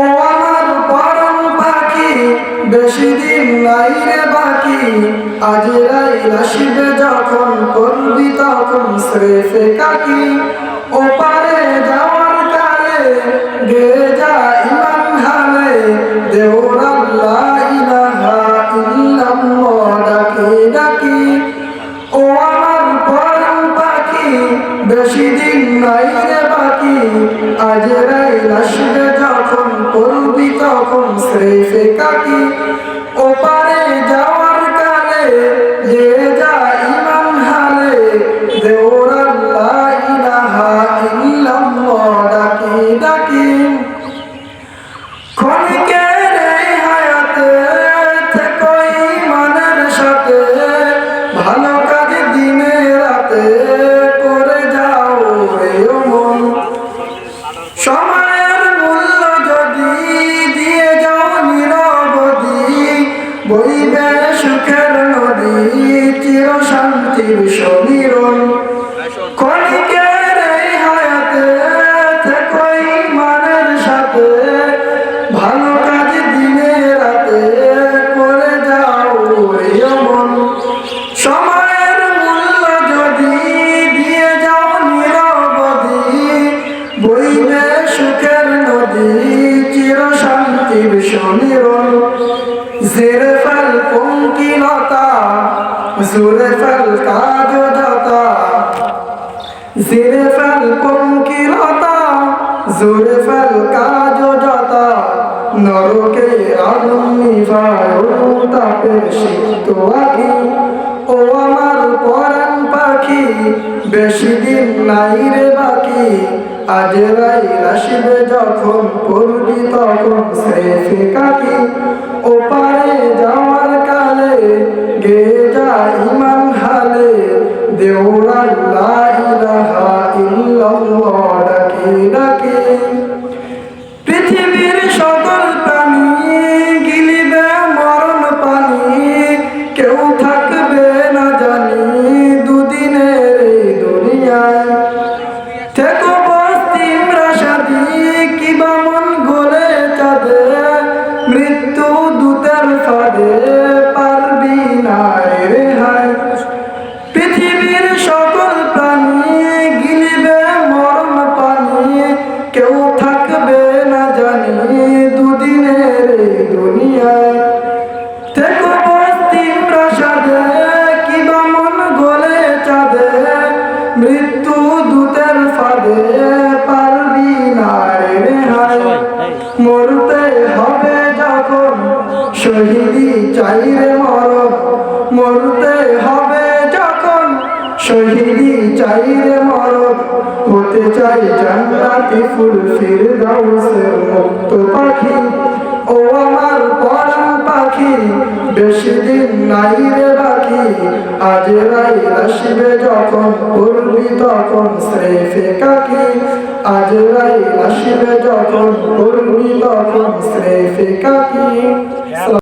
ও আমার পরম পাখি, বেশি দিন নাই রে বাকি। আজ রাই আসবে যখন করবি তখন শ্রেফে কাকি। ও পারে যাওয়ার কালে গে যা ইমান হালে ইলাহা ইল্লাল্লাহ ডাকি ডাকি। ও আমার পরম পাখি, বেশি দিন নাই রে বাকি। আজ রাই আসবে তখন শ্রেফে কাকি। শান্তির সমীরণ ক্ষণিকের এই হায়াতে থেকো ইমানের সাথে। ভালো কাজ দিনে রাতে করে যাও রে সময়ের মূল্য যদি দিয়ে যাও নিরবধি, বইবে সুখের নদী চির শান্তির সমীরণ জেরে ফেল পঙ্কিলতা জোরে ফেল কাজ যতা জেরে ফেল পঙ্কিলতা, জোরে ফেল কাজ যতা নরকে আগুন নিভায় তাপের সিদ্ধ আগে ও আমার পরাণ পাখি, বেশি দিন নাই রে বাকি। আজ রাই আসবে যখন করবি তখন শ্রেফে কাকি, ও পারে দুনিয়ায় থেকো বস্তিম প্রাসাদে কিবা মন গলে চাঁদে। মৃত্যু দূতের ফাঁদে পারবি না মরতে হবে যখন শহীদি চাই রে মরণ। মরতে হবে যখন শহীদি চাই রে মরণ হতে চাই জান্নাতি ফুল ফিরদাউসের মুক্ত পাখি। ও আমার পরাণ পাখি, বেশি দিন নাই রে বাকি। আজ রাই আসবে যখন করবি তখন শ্রেফে কাকি। আজ রাই আসবে যখন করবি তখন শ্রেফে কাকি।